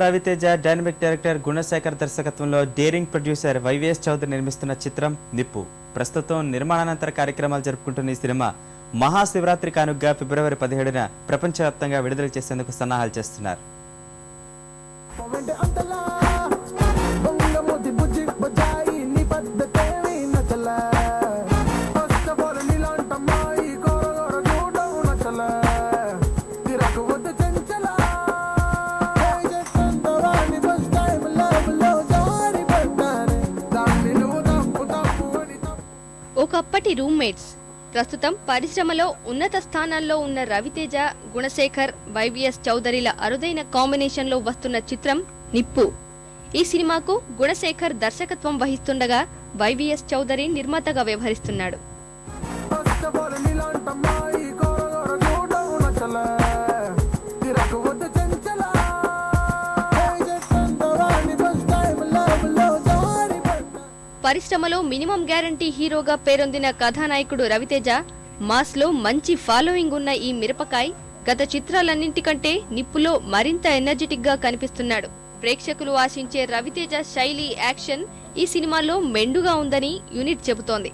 Raviteja dynamic director Gunasekhar దర్శకత్వంలో daring producer YVS Chowdary నిర్మిస్తున్న చిత్రం నిప్పు. ప్రస్తుతం నిర్మాణానంతర కార్యక్రమాలు జరుపుకుంటున్న ఈ సినిమా మహాశివరాత్రి కానుగ్గా ఫిబ్రవరి పదిహేడున ప్రపంచవ్యాప్తంగా విడుదల చేసేందుకు సన్నాహాలు చేస్తున్నారు. వెంటే అంతలా బుజ్జి ఒకప్పటి రూమ్మేట్స్. ప్రస్తుతం పరిశ్రమలో ఉన్నత స్థానాల్లో ఉన్న రవితేజ గుణశేఖర్ వైవిఎస్ చౌదరిల అరుదైన కాంబినేషన్లో వస్తున్న చిత్రం నిప్పు. ఈ సినిమాకు గుణశేఖర్ దర్శకత్వం వహిస్తుండగా వైవిఎస్ చౌదరి నిర్మాతగా వ్యవహరిస్తున్నాడు. పరిశ్రమలో మినిమం గ్యారంటీ హీరోగా పేరొందిన కథానాయకుడు రవితేజ మాస్లో మంచి ఫాలోయింగ్ ఉన్న ఈ మిరపకాయ్ గత చిత్రాలన్నింటికంటే నిప్పులో మరింత ఎనర్జెటిక్గా కనిపిస్తున్నాడు. ప్రేక్షకులు ఆశించే రవితేజ శైలి యాక్షన్ ఈ సినిమాలో మెండుగా ఉందని యూనిట్ చెబుతోంది.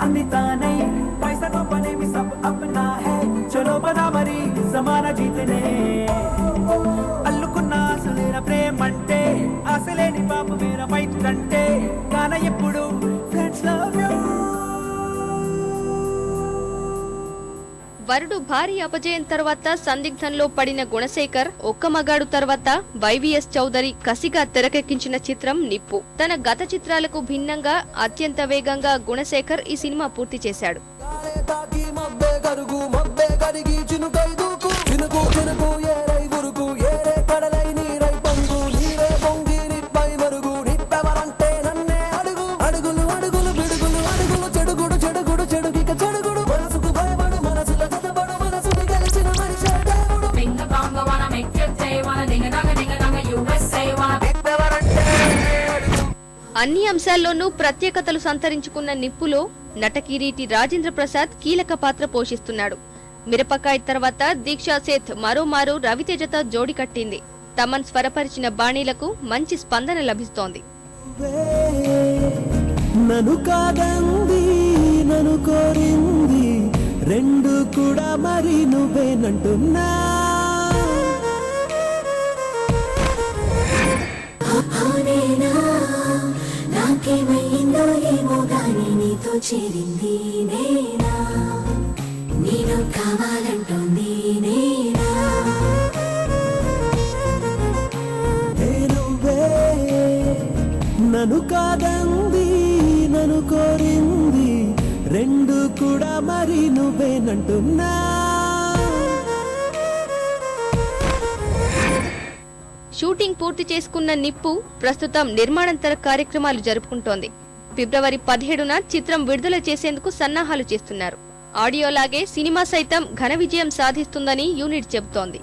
అన్ని తానై. పైసా గొప్పనేమి సబ్ అప్నా హే. చలో పదా మరి సమాన జీతనే. అల్లుకున్న అసలేన ప్రేమంటే అసలేని పాప మేర మైత్రంటే గాన వరుడు భారీ అపజయం తర్వాత సందిగ్ధంలో పడిన గుణశేఖర్ ఒక్క మగాడు తర్వాత వైవిఎస్ చౌదరి కసిగా తెరకెక్కించిన చిత్రం నిప్పు. తన గత చిత్రాలకు భిన్నంగా అత్యంత వేగంగా గుణశేఖర్ ఈ సినిమా పూర్తి చేశాడు. అన్ని అంశాల్లోనూ ప్రత్యేకతలు సంతరించుకున్న నిప్పులో నటకిరీటి రాజేంద్ర ప్రసాద్ కీలక పాత్ర పోషిస్తున్నాడు. మిరపకాయ్ తర్వాత దీక్షా సేత్ మరోమారు రవితేజతో జోడి కట్టింది. తమన్ స్వరపరిచిన బాణీలకు మంచి స్పందన లభిస్తోంది. కాదంది కోరింది రెండు కూడా మరి నువ్వేనంటున్నా. నీతో చేరింది నేనా నేను కావాలంటోంది నేనా నన్ను కాదంది నన్ను కోరింది రెండు కూడా మరి నువ్వేనంటున్నా? షూటింగ్ పూర్తి చేసుకున్న నిప్పు ప్రస్తుతం నిర్మాణాంతర కార్యక్రమాలు జరుపుకుంటోంది. ఫిబ్రవరి పదిహేడున చిత్రం విడుదల చేసేందుకు సన్నాహాలు చేస్తున్నారు. ఆడియోలాగే సినిమా సైతం ఘన విజయం సాధిస్తుందని యూనిట్ చెబుతోంది.